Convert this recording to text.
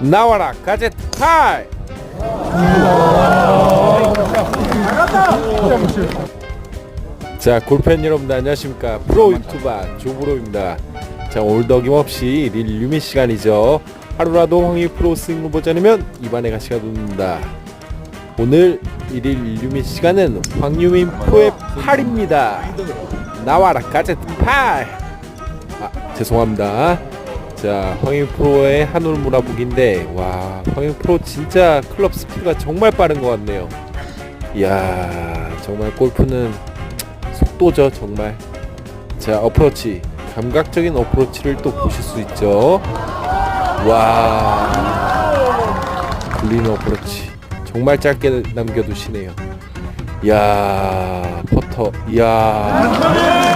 나와라 가제트 파이! 자 골팬 여러분들 안녕하십니까? 프로 유튜버 조브로입니다. 자 오늘도 어김없이 릴 유미 시간이죠. 하루라도 황희 프로 스윙을 보자면 입안에 가시가 돋는다. 오늘 일일 유미 시간은 황유민 프로의 8입니다. 나와라 가제트 팔 아, 죄송합니다. 자, 황인 프로의 한올 몰아보기인데, 와, 황인 프로 진짜 클럽 스피드가 정말 빠른 것 같네요. 이야, 정말 골프는 속도죠, 정말. 자, 어프로치. 감각적인 어프로치를 또 보실 수 있죠. 와, 굴리는 어프로치. 정말 짧게 남겨두시네요. 이야, 퍼터. 이야.